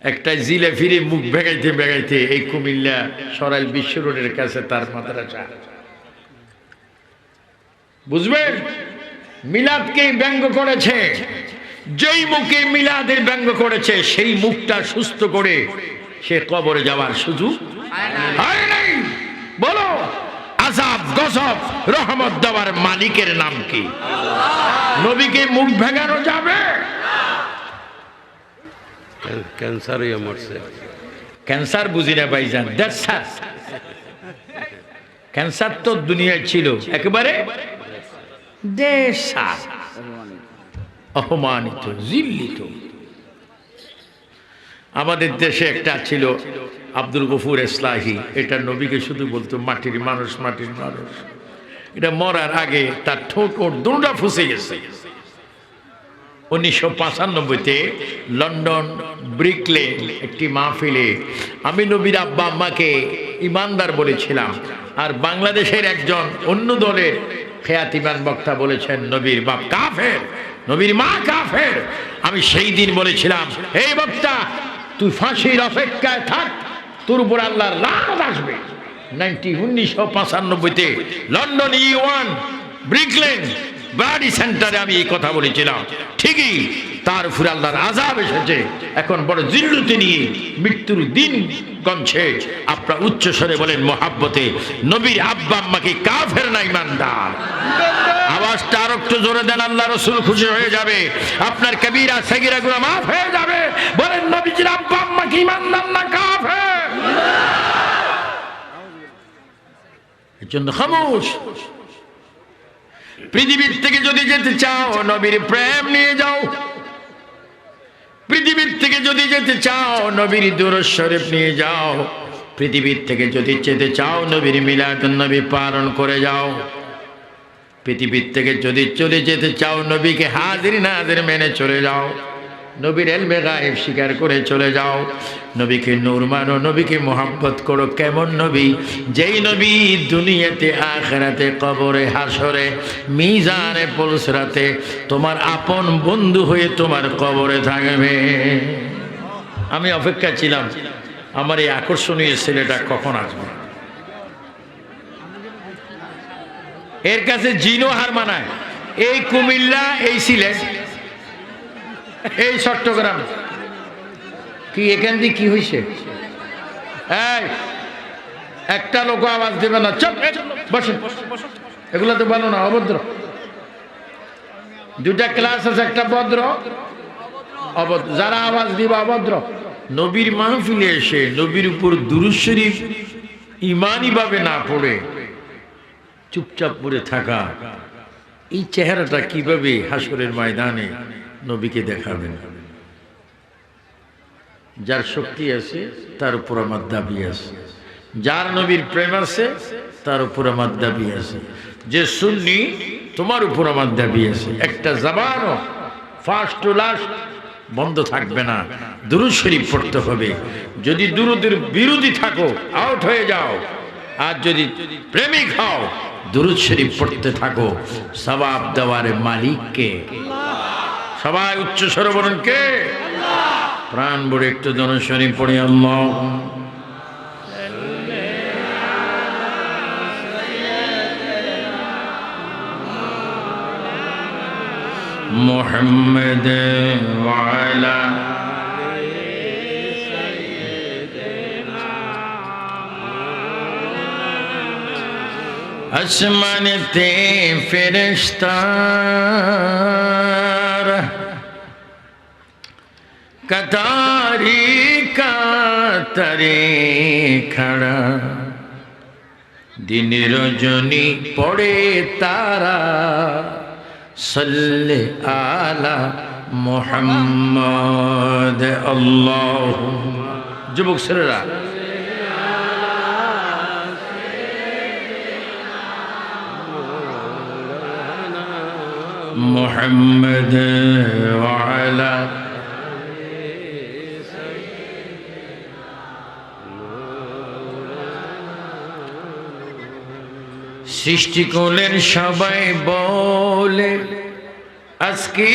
একটা জিলে ফিরে মুখ ভেগাইতে ভেগাইতে এই কুমিল্লা সরাইল বিশ্ব রোডের কাছে তার মাদ্রাসা। বুঝবেন? মিলাদকে ব্যঙ্গ করেছে। যেই মুখে মিলাদের ব্যঙ্গ করেছে, সেই মুখটা সুস্থ করে সে কবরে যাওয়ার সুযোগ বলো, আজাব, গজব, রহমত দেওয়ার মালিকের নাম কি? নবীকে মুখ ভেঙানো যাবে? ক্যান্সার হয়ে মরছে। ক্যান্সার বুঝি না ভাইজান ক্যান্সার ক্যান্সার তো দুনিয়ায় ছিল, একেবারে অপমানিত, জিল্লিত। আমাদের দেশে একটা ছিল আব্দুল গফুর ইসলাহি এটা নবীকে শুধু বলতো, মাটির মানুষ মাটির মানুষ। এটা মরার আগে তার ঠোঁট ওর দুটা ফুসে গেছে। উনিশশো পঁচানব্বইতে লন্ডন ব্রিকলে একটি মাহফিলে আমি নবীর আব্বা আম্মাকে ইমানদার বলেছিলাম। আর বাংলাদেশের একজন অন্য দলের খেয়াতিমান বক্তা বলেছেন, নবীর বাপ কাফের, নবীর মা কাফের। আমি সেই দিন বলেছিলাম, এই বক্তা, তুই ফাঁসির অপেক্ষায় থাক, তোর উপর আল্লাহর লানত আসবে। নাইনটি, উনিশশো পঁচানব্বইতে London E one Brick Lane বাড়ি সেন্টারে আমি এই কথা বলেছিলাম। ঠিকই, তার আল্লাহর আজাব এসেছে। এখন বড় জিল্লুতে নিয়ে মৃত্যুর দিন গঞ্ছে আপনার উচ্চ স্বরে বলেন মহাব্বতে, নবীর আব্বা আম্মাকে কাফের না ইমানদার। আওয়াজটা আর একটু জোরে দেন আল্লাহ রসুল খুশি হয়ে যাবে। আপনার কবিরা সেগিরা গুলো মাফ হয়ে যাবে। বলেন নবীজির আব্বা আম্মাকে ইমানদার না কাফের? এর জন্য খামোশ। পৃথিবীর থেকে যদি যেতে চাও, নবীর প্রেম নিয়ে যাও। পৃথিবীর থেকে যদি যেতে চাও, নবীর দূরস্বরূপ নিয়ে যাও। পৃথিবীর থেকে যদি যেতে চাও, নবীর মিলাদ নবী পালন করে যাও। পৃথিবীর থেকে যদি চলে যেতে চাও, নবীকে হাজির নাজির মেনে চলে যাও। নবীর এলমে গায়েব স্বীকার করে চলে যাও। নবীকে নূর মানো, নবীকে মোহাব্বত করো। কেমন নবী? যেই নবী দুনিয়াতে, আখেরাতে, কবরে হাসরে মিজানে, পলসরাতে তোমার আপন বন্ধু হয়ে তোমার কবরে থাকবে। আমি অপেক্ষা ছিলাম, আমার এই আকর্ষণীয় ছেলেটা কখন আসবে? এর কাছে জিনো হার মানায়। এই কুমিল্লা, এই সিলেট এই চট্টগ্রাম। কি, এখান দিয়ে কি হয়েছে একটা লোক আওয়াজ দেবে না। চপ বসেন। এগুলো তো বলো না, অভদ্র। দুটা ক্লাস আছে, একটা ভদ্র। যারা আওয়াজ দিবে অভদ্র। নবীর মাহফিলে এসে নবীর উপর দুরুদ শরীফ ইমানই ভাবে না পড়ে, চুপচাপ পড়ে থাকা, এই চেহারাটা কীভাবে হাসরের ময়দানে নবীকে দেখাবেন। যার শক্তি আছে, তার উপর আমার দাবি আছে। যার নবীর প্রেম আছে, তার উপর আমার দাবি আছে। যে শুননি তোমার উপর আমার দাবি আছে। একটা জবানও ফার্স্ট টু লাস্ট বন্ধ থাকবে না। দুরুদ শরীফ পড়তে হবে। যদি দুরুদের বিরোধী থাকো আউট হয়ে যাও। আর যদি প্রেমিক হও, দুরুদ শরীফ পড়তে থাকো। সবাব দেওয়ার মালিককে সবাই উচ্চ স্বরে কে? প্রাণ বড়ে একটু জনশরী পড়ে আল্লাহ। মোহাম্মদ ওয়ালা আসমানেতে ফেরেশতার কতারি কাতারে খাড়া দিন রজনী পড়ে তারা সল্লে আলা মোহাম্মদ আল্লাহ যুবক ছেলেরা محمد وعلى সৃষ্টি করলেন সবাই বলে, আজকে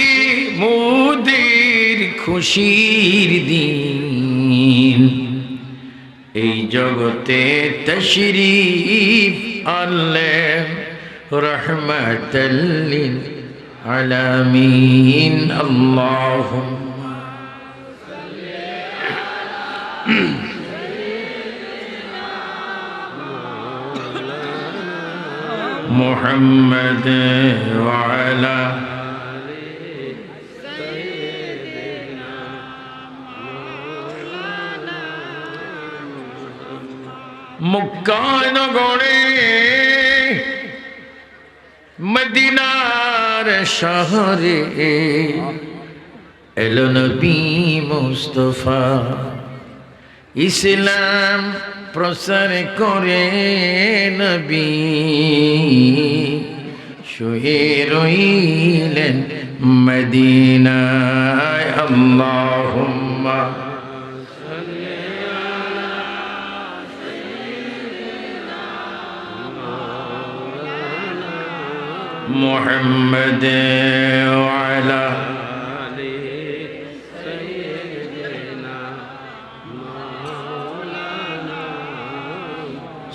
মুদির খুশির দিন। এই জগতে তশরিফ আনলেন রহমতল্লিল আলামিন। আল্লাহুম্মা محمد وعلى মুক্কানগরে মদিনার শহরে এলো নবী মুস্তফা ইসলাম প্রসার করে নবী শুয়ে রইলেন মদিনায় আল্লাহুম্মা محمد وعلى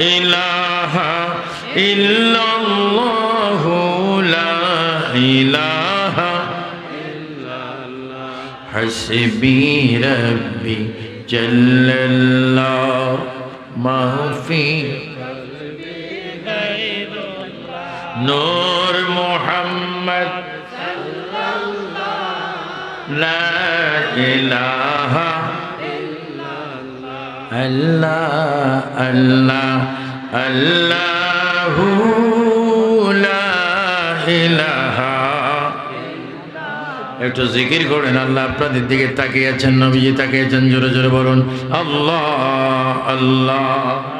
إله إلا الله لا إله حسبي ربي جل الله ما في نور محمد لا إله আল্লাহ আল্লাহ, আল্লাহু একটু জিকির করেন, আল্লাহ আপনাদের দিকে তাকিয়ে আছেন, নবীজি তাকিয়ে আছেন, জোরে জোরে বলুন, আল্লাহ আল্লাহ।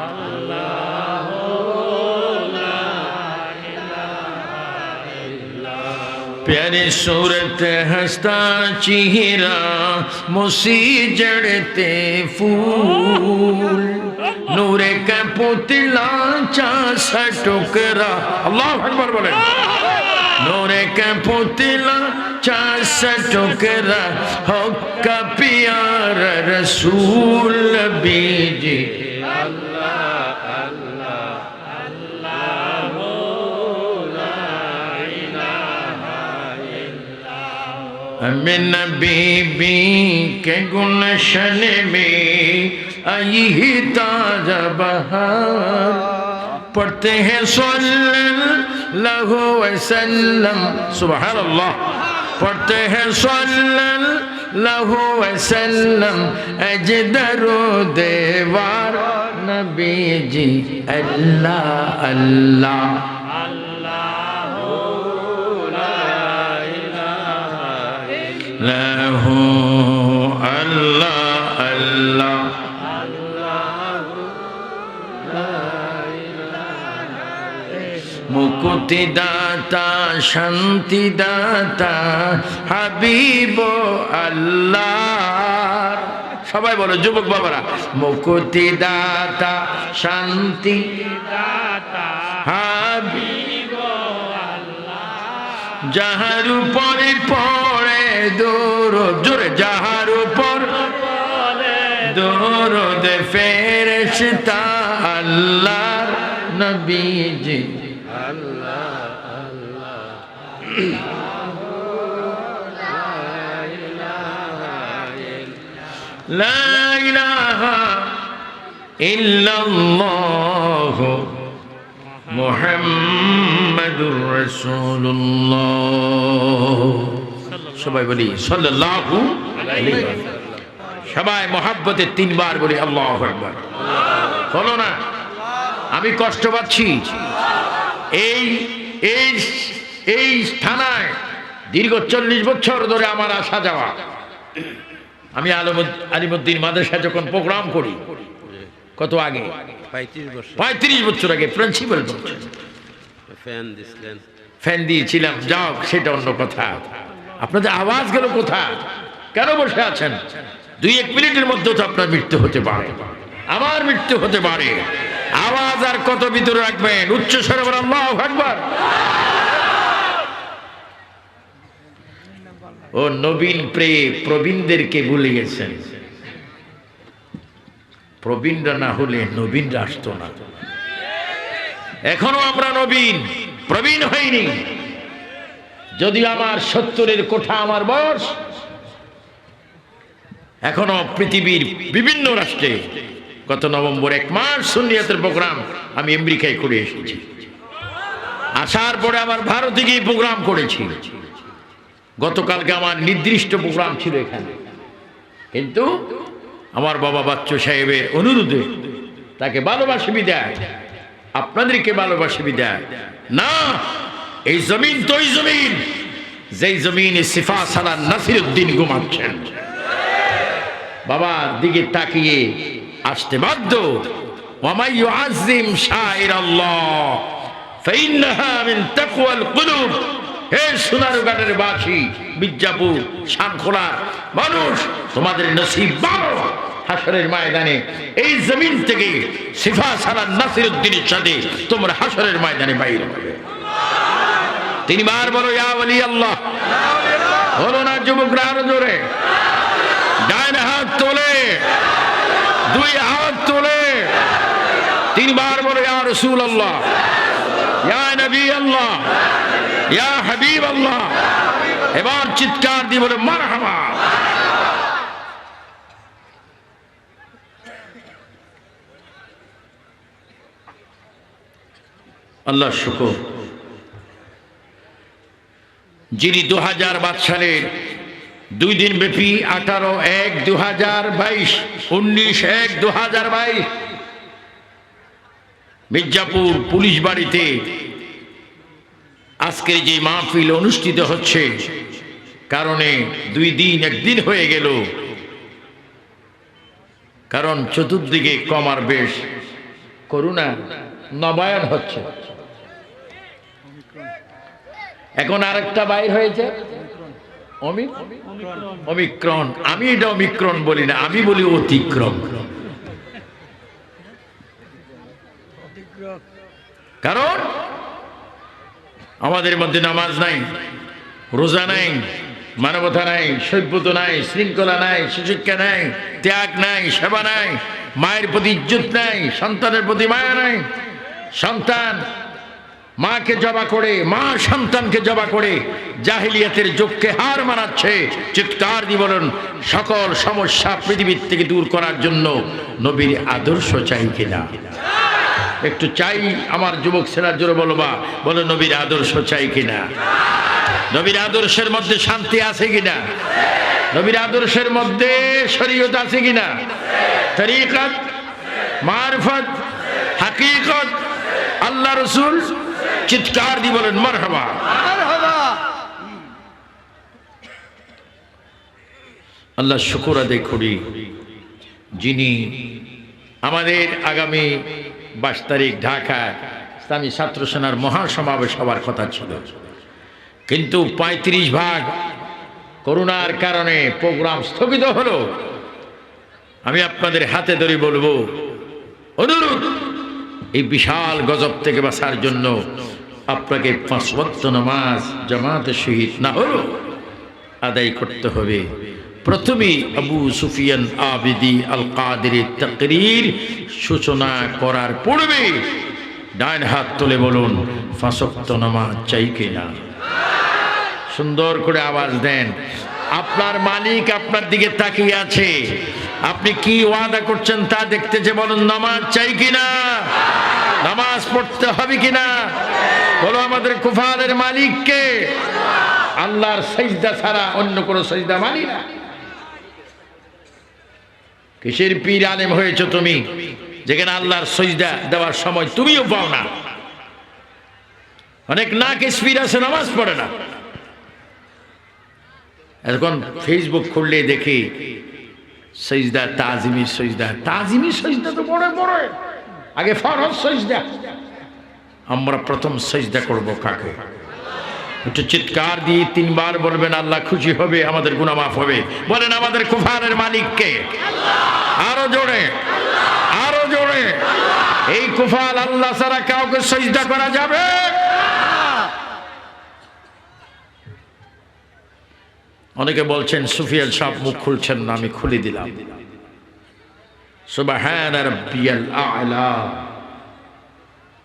प्यारे सूरत हंसता चेहरा मुसी जड़ते फूल। नूरे का पुतला चा टुकरा अल्लाह अकबर बोले। नूरे का पुतला चा टुकरा हो का प्यार रसूल बीजी من बीबी के गुलशन में आई ताज़ा बहार। पढ़ते हैं सल्लल्लाहु वसल्लम सुभान अल्लाह पढ़ते हैं सल्लल्लाहु वसल्लम अजदरो देवार नबी जी अल्लाह अल्लाह। আল্লাহু আল্লাহ আল্লাহ। মুকুতিদাতা শান্তিদাতা, হাবিব আল্লাহ সবাই বলো, যুবক বাবারা। মুকুতিদাতা শান্তি দাতা হাবিব যাহার উপরে পড়ে দূর, জোরে যাহার উপর দূর দে ফের আল্লাহ নবীজি। আল্লাহ আল্লাহ লা ইলাহা ইল্লাল্লাহ মোহাম্মদুর সবাই বলি আলাইহি সবাই মহাব্বতে তিনবার বলি, আল্লাহু আকবার। হলো না? আমি কষ্ট পাচ্ছি। এই এই এই থানায় দীর্ঘ চল্লিশ বছর ধরে আমার আসা যাওয়া। আমি আলম আলিমুদ্দিন মাদ্রাসা যখন প্রোগ্রাম করি কত আগে? পঁয়ত্রিশ বছর। আগে প্রিন্সিপাল ফ্যান দিয়েছিলাম যাও সেটা অন্য কথা। আপনাদের আওয়াজ গেল কোথা কেন বসে আছেন? দুই এক মিনিটের মধ্যে তো আপনার মৃত্যু হতে পারে। আমার মৃত্যু হতে পারে। আওয়াজ আর কত ভিতরে রাখবেন? উচ্চ স্বরে বলেন আল্লাহ আকবার। ও নবীন প্রে প্রবীণদেরকে ভুলে গেছেন। প্রবীণরা না হলে নবীনরা আসতো না। এখনও আমরা নবীন, প্রবীণ হইনি। যদি আমার সত্তরের কোঠা আমার বয়স, এখনও পৃথিবীর বিভিন্ন রাষ্ট্রে গত নভেম্বর এক মাস সুন্নিয়াতের প্রোগ্রাম আমি আমেরিকায় করে এসেছি। আসার পরে আবার ভারতে গিয়ে প্রোগ্রাম করেছি। গতকালকে আমার নির্দিষ্ট প্রোগ্রাম ছিল এখানে। কিন্তু আমার বাবা বাচ্চু সাহেবের অনুরোধে তাকে ভালোবাসে বিদায়। আপনাদেরকে ভালোবাসে বিদায়। না, এই জমিন তো জমিন। যেই জমিনে সিফা সালা নাসির উদ্দিন ঘুমাচ্ছেন। বাবার দিকে তাকিয়ে আসতে বাধ্য। ওয়ামাই ইউআযিম শাইরাল্লাহ ফাইন্নাহা মিন তাকওয়াল কুলুব। হে সোনারগাঁড়ের বাসী মির্জাপুর শানখোলা মানুষ, তোমাদের নসিব ভালো হাসরের ময়দানে, এই জমিন থেকে সিফা সারা নাসির উদ্দিনের সাথে তোমরা হাসরের ময়দানে বাইর তিনবার বলো, ইয়া ওলি আল্লাহ। হলো না, যুবকরা আরও জোরে। ডাইন হাত তোলে, দুই হাত তোলে। তিনবার বলো, ইয়া রসুল আল্লাহ ইয়া নবী আল্লাহ। এবার চিৎকার দিয়ে বলে, মারহাবা। আল্লাহ শুকর। যিনি দু হাজার সালের দুই দিন ব্যাপী আঠারো এক দু হাজার বাইশ, উনিশ এক দু হাজার বাইশ মির্জাপুর পুলিশ বাড়িতে আজকের যে মাহফিল অনুষ্ঠিত হচ্ছে, কারণে দুই দিন একদিন হয়ে গেল। কারণ চতুর্দিকে কমার বেশ করুণা নবায়ন হচ্ছে। এখন আরেকটা বাইর হয়েছে। অমিক অমিক্রণ। আমি এটা অমিক্রণ বলি না, আমি বলি অতিক্রম। কারণ আমাদের মধ্যে নামাজ নাই, রোজা নাই, মানবতা নাই, সভ্যত নাই, শৃঙ্খলা নাই, সুশিক্ষা নাই, ত্যাগ নাই, সেবা নাই, মায়ের প্রতি ইজ্জত নাই, সন্তানের প্রতি মায়া নাই, সন্তান মাকে জবা করে, মা সন্তানকে জবা করে, জাহিলিয়াতের যোগকে হার মানাচ্ছে, চিৎকার বলেন, সকল সমস্যা পৃথিবীর থেকে দূর করার জন্য নবীর আদর্শ চাই কিনা? একটু চাই আমার যুবক ছেলের জোরে বলো বা বলো নবীর আদর্শ চাই কিনা? নবীর আদর্শের মধ্যে শান্তি আছে কিনা? নবীর আদর্শের মধ্যে শরীয়ত আছে কিনা? তরিকত মারফত হাকিকত আল্লাহ রসুল চিৎকার দি বলেন মারহাবা। আল্লাহ শুকুর আদায় করি যিনি আমাদের আগামী বাইশ তারিখ ঢাকা, ইসলামী ছাত্র সেনার মহাসমাবেশ হওয়ার কথা ছিল। কিন্তু পঁয়ত্রিশ ভাগ করোনার কারণে প্রোগ্রাম স্থগিত হলো। আমি আপনাদের হাতে ধরে বলব, অনুরোধ, এই বিশাল গজব থেকে বাঁচার জন্য আপনাকে পাঁচ নামাজ জামাতে শহীদ না হলো আদায় করতে হবে। প্রথমেই আবু সুফিয়ান আবিদি আল কাদের তকরির সূচনা করার পূর্বে ডাইন হাত তুলে বলুন, ফাঁসক্ত নামাজ চাই কিনা? সুন্দর করে আওয়াজ দেন। আপনার মালিক আপনার দিকে তাকিয়ে আছে। আপনি কি ওয়াদা করছেন তা দেখতেছে বলুন, নামাজ চাই কিনা? নামাজ পড়তে হবে কিনা? বলো আমাদের কুফারের মালিককে। আল্লাহর সজদা ছাড়া অন্য কোনো সজদা মানি না। কিসের পীর আলেম হয়েছ তুমি? যেখানে আল্লাহর সজদা দেওয়ার সময় তুমিও পাও না। অনেক না কিসপির আছে, নামাজ পড়ে না। এখন ফেসবুক খুললে দেখি সজদা তাজিমি সজদা। তাজিমি সজদা তো বড় বড় আগে ফরজ সজদা। আমরা প্রথম সজদা করব কাকে? চিৎকার দিয়ে তিনবার বলবেন, আল্লাহ খুশি হবে, আমাদের গুনাহ মাফ হবে। বলেন, আমাদের কুফারের মালিককে আরও জোরে আরও জোরে। এই কুফাল আল্লাহ ছাড়া কাউকে সজদা করা যাবে? অনেকে বলছেন, সুফিয়াল সাহ মুখ খুলছেন না, আমি খুলে দিলাম।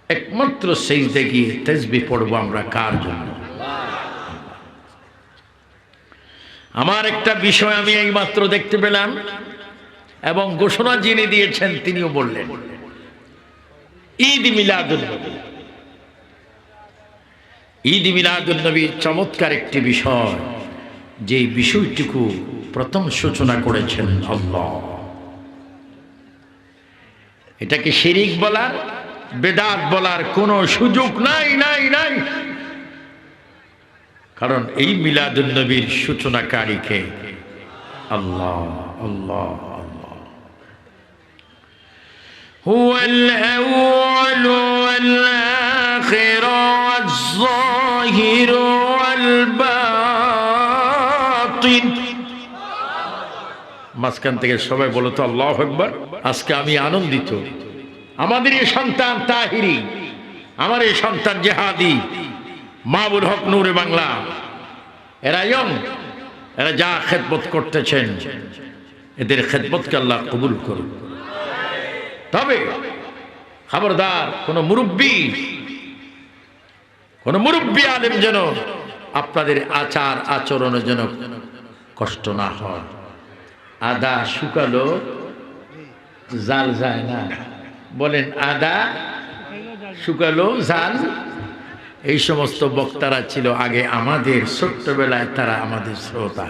একমাত্র সেই গিয়ে তেজবি পড়ব আমরা কার জন্য? আমার একটা বিষয় আমি এইমাত্র দেখতে পেলাম এবং ঘোষণা যিনি দিয়েছেন তিনিও বললেন। ঈদ মিলাদুন্নবী। ঈদ মিলাদুন্নবী চমৎকার একটি বিষয়, যে বিষয়টুকু প্রথম সূচনা করেছেন আল্লাহ। এটাকে শিরিক বলার, বেদাত বলার কোনো সুযোগ নাই নাই নাই। কারণ এই মিলাদুন্নবীর সূচনাকারীকে আল্লাহ আল্লাহ আল্লাহ هو الأول والآخر والظاهر والباطن মাঝখান থেকে সবাই বলো তো আল্লাহ একবার আজকে আমি আনন্দিত আমাদের এই সন্তান তাহিরি আমার এই সন্তান জেহাদি মাহবুল হক নূরে বাংলা। এরা ইয়ং, এরা যা খেদমত করতেছেন, এদের খেদমতকে আল্লাহ কবুল করুন তবে খবরদার কোন মুরব্বী কোন মুরব্বী আলেম যেন আপনাদের আচার আচরণে যেন কষ্ট না হয়। আদা শুকালো, জাল যায় না। বলেন, আদা শুকালো, জাল এই সমস্ত বক্তারা ছিল আগে আমাদের, ছোট্টবেলায় তারা আমাদের শ্রোতা।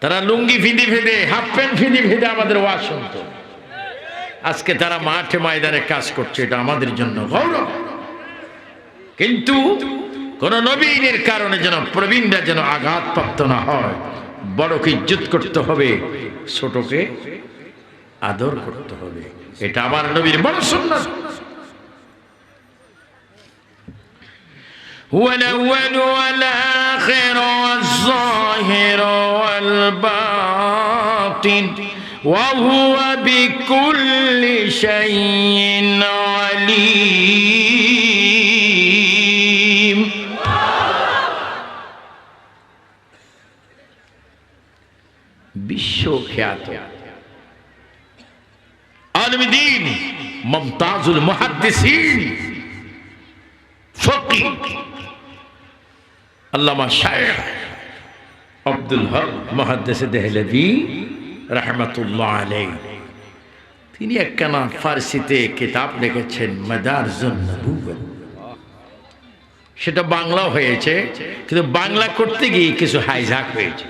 তারা লুঙ্গি ফিদি ফেদে হাফ প্যান্ট ফিদি ফেদে আমাদের ওয়াজ শুনত। আজকে তারা মাঠে ময়দানে কাজ করছে, এটা আমাদের জন্য গৌরব। কিন্তু কোন নবীনের কারণে যেন প্রবীণরা যেন আঘাতপ্রাপ্ত না হয় বড়কে ইজ্জত করতে হবে, ছোটকে আদর করতে হবে। এটা আমার নবীর বড় সুন্নাত। هو الأول والآخر والظاهر والباطن وهو بكل شيء عليم বিশ্বখ্যাত আলমদিন মমতাজুল মুহাদ্দিসিন ফকি আল্লামা শায়েখ আব্দুল হক মহাদ্দেশে দেহলভি রহমতুল্লাহ আলাই তিনি একখানা ফার্সিতে কিতাব লিখেছেন নবুওয়াত সেটা বাংলা হয়েছে, কিন্তু বাংলা করতে গিয়ে কিছু হাইজাক হয়েছে।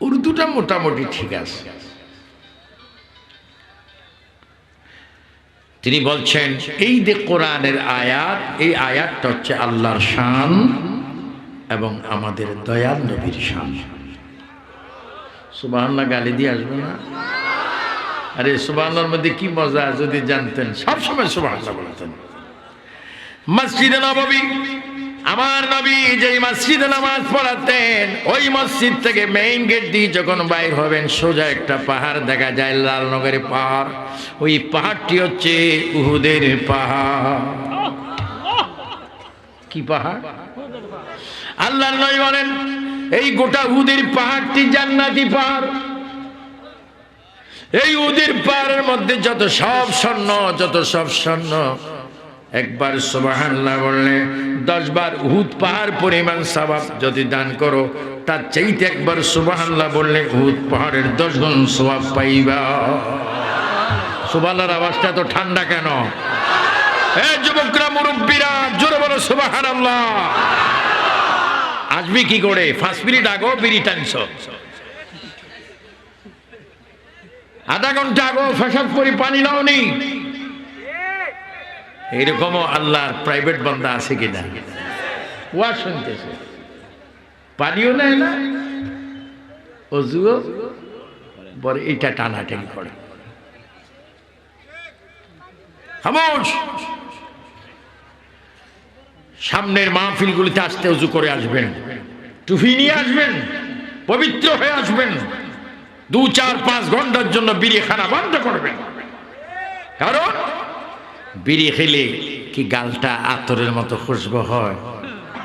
উর্দুটা মোটামুটি ঠিক আছে। তিনি বলছেন, এই যে কোরআনের আয়াত, এই আয়াতটা হচ্ছে আল্লাহর শান এবং আমাদের দয়াল নবীর শান। সুবাহান্না গালি দিয়ে আসবে না? আরে সুবাহান্নার মধ্যে কি মজা, যদি জানতেন। সবসময় সুবাহান্না বলতেন। মসজিদে নবী আমার নবী যেই মসজিদে নামাজ পড়াতেন, ওই মসজিদ থেকে মেইন গেট দিয়ে যখন বাইর হবেন, সোজা একটা পাহাড় দেখা যায় লালনগরের পাহাড়। ওই পাহাড়টি হচ্ছে উহুদের পাহাড়। কি পাহাড়? আল্লাহ নয় বলেন, এই গোটা উহুদের পাহাড়টি জান্নাতি পাহাড়। এই উদের পাহাড়ের মধ্যে যত সব স্বর্ণ, যত সব স্বর্ণ একবার সুবহানাল্লাহ বললে দশ বার উহুদ পাহাড় পরিমাণ সবাব যদি দান করো, তার চাইতে একবার সুবহানাল্লাহ বললে, উহুদ পাহাড়ের দশ গুণ সবাব পাইবা। সুবহানার আওয়াজটা তো ঠান্ডা কেন? এ যুবকরা, মুরব্বীরা, জোরে বলো সুবহানাল্লাহ। আসবি কি করে? পাঁচ মিনিট আগো বিড়ি টানছ? আধা ঘণ্টা আগো ফেসাদ করি পানি নাও নি এইরকমও আল্লাহর প্রাইভেট বন্ধা আছে কিনা? ওয়া শুনতেছে। পানিও নেয় না, অজুও পরে এটা টানাটানি করে। খামোশ! সামনের মাহফিলগুলিতে আসতে উজু করে আসবেন। টুফি নিয়ে আসবেন, পবিত্র হয়ে আসবেন। দু, চার, পাঁচ ঘণ্টার জন্য বিড়ি খানা বন্ধ করবেন। কারণ বিড়ি খেলে কি গালটা আতরের মতো খুশবু হয়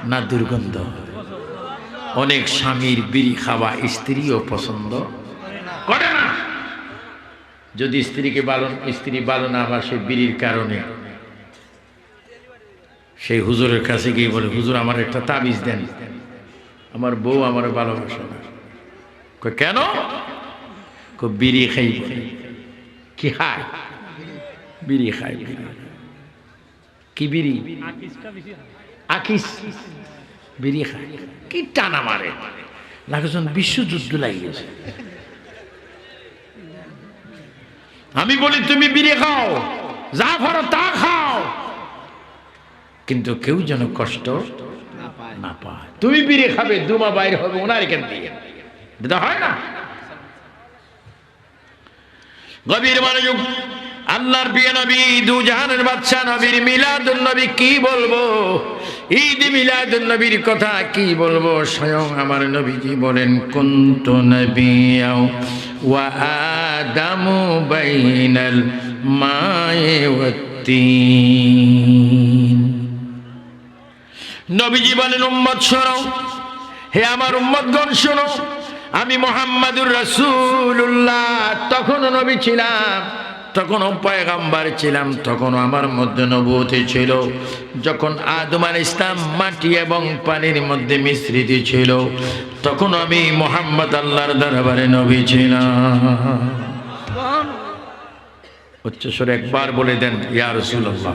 না দুর্গন্ধ? অনেক স্বামীর বিড়ি খাওয়া স্ত্রীও পছন্দ। করে না। যদি স্ত্রীকে বালন স্ত্রী বালো না বাসে বিড়ির কারণে সেই হুজুরের কাছে গিয়ে বলে হুজুর আমার একটা তাবিজ দেন। আমার বউ আমার ভালোবাসে না। কেন? বিড়ি খাই কি খায় বিড়ি খায়। কি বিড়ি? আকিস। বিড়ি খায়। কি টানা মারে। লাগেছেন বিশ্বযুদ্ধ লাগিয়েছে আমি বলি, তুমি বিড়ি খাও, যা পারো তা খাও। কিন্তু কেউ যেন কষ্ট না পায়। তুমি বিড়ি খাবে, দুমা বাইরে হবে ওনার এখান দিয়ে। হয় না? গভীর মনোযোগ আল্লাহর প্রিয় নবী, দু জাহানের বাদশা নবীর মিলাদুন নবী কি বলব? ঈদ মিলাদুন নবীর কথা কি বলব? স্বয়ং আমার নবীজি বলেন, কুন্তু নবিয়াও ওয়া আদামু বাইনাল মায়ে ওয়াত্তিন নবীজি বলেন, উম্মত শোনো, হে আমার উম্মতগণ শোনো, আমি মোহাম্মদুর রাসূলুল্লাহ। তখন নবী ছিলাম। তখনও পয়গাম্বার ছিলাম তখনও আমার মধ্যে নবুতি ছিল। যখন আদমার ইসলাম মাটি এবং পানির মধ্যে মিশ্রিত ছিল তখন আমি মোহাম্মদ আল্লাহর দরবারে নবী ছিলাম। উচ্চস্বরে একবার বলে দেন ইয়ার রাসূলুল্লাহ।